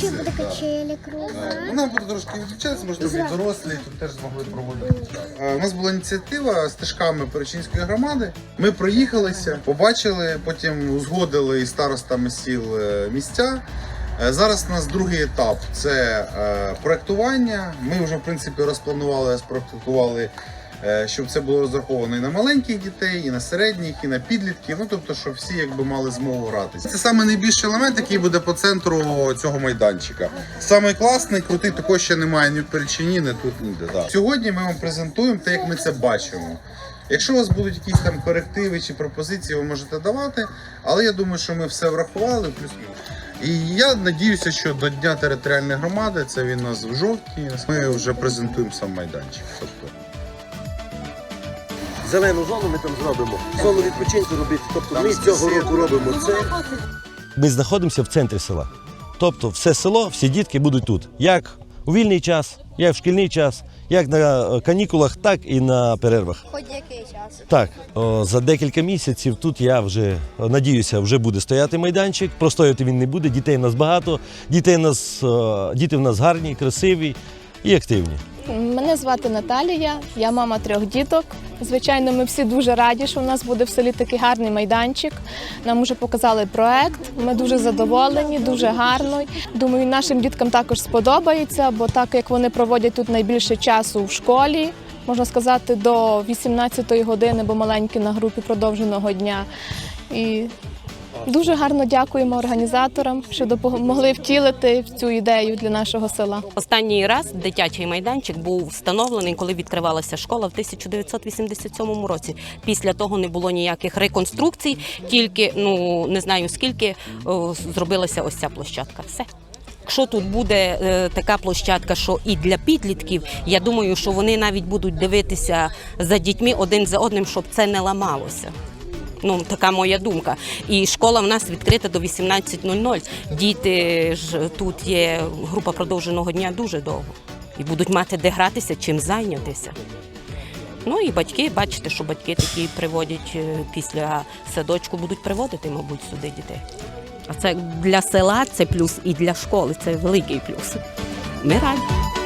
Там ще буде качелі, круга. Е, Вона буде трошки відключатися, можливо, і дорослі, тут теж змогли проводити. Е, у нас була ініціатива з стежками Перечинської громади. Ми проїхалися, побачили, потім узгодили і старостами сіл е, місця. Зараз у нас другий етап це проектування. Ми вже в принципі розпланували, спроектували щоб це було розраховано і на маленьких дітей, і на середніх, і на підлітків. Ну тобто, щоб всі якби мали змогу гратися. Це саме найбільший елемент, який буде по центру цього майданчика. Самий класний, крутий, такого ще немає ні в Перечині, ні тут ніде. Да. Сьогодні ми вам презентуємо те, як ми це бачимо. Якщо у вас будуть якісь там корективи чи пропозиції, ви можете давати, але я думаю, що ми все врахували плюс-мінус. І я надіюся, що до Дня територіальної громади, це він у нас в жовтні, ми вже презентуємо сам майданчик. Тобто Зелену зону ми там зробимо. Зону відпочинку робити. Тобто ми цього року робимо це. Ми знаходимося в центрі села. Тобто все село, всі дітки будуть тут. Як у вільний час, як в шкільний час, як на е, канікулах, так і на перервах. Хоч який час. Так, о, за декілька місяців тут я вже о, надіюся, вже буде стояти майданчик. Простояти він не буде. Дітей в нас багато, дітей в нас, о, діти в нас гарні, красиві і активні. Мене звати Наталія, я мама трьох діток. Звичайно, ми всі дуже раді, що у нас буде в селі такий гарний майданчик. Нам вже показали проект. Ми дуже задоволені, дуже гарно. Думаю, нашим діткам також сподобається, бо так як вони проводять тут найбільше часу в школі, можна сказати, до 18-ї години, бо маленькі на групі продовженого дня. І дуже гарно дякуємо організаторам, що допомогли втілити цю ідею для нашого села. Останній раз дитячий майданчик був встановлений, коли відкривалася школа в 1987 році. Після того не було ніяких реконструкцій, тільки ну не знаю скільки зробилася ось ця площадка. Все. Якщо тут буде е, така площадка, що і для підлітків, я думаю, що вони навіть будуть дивитися за дітьми один за одним, щоб це не ламалося. Ну, така моя думка. І школа в нас відкрита до 18.00. Діти ж тут є група продовженого дня дуже довго. І будуть мати де гратися, чим зайнятися. Ну і батьки, бачите, що батьки такі приводять е, після садочку, будуть приводити, мабуть, сюди дітей. А це для села це плюс і для школи це великий плюс. Ми раді.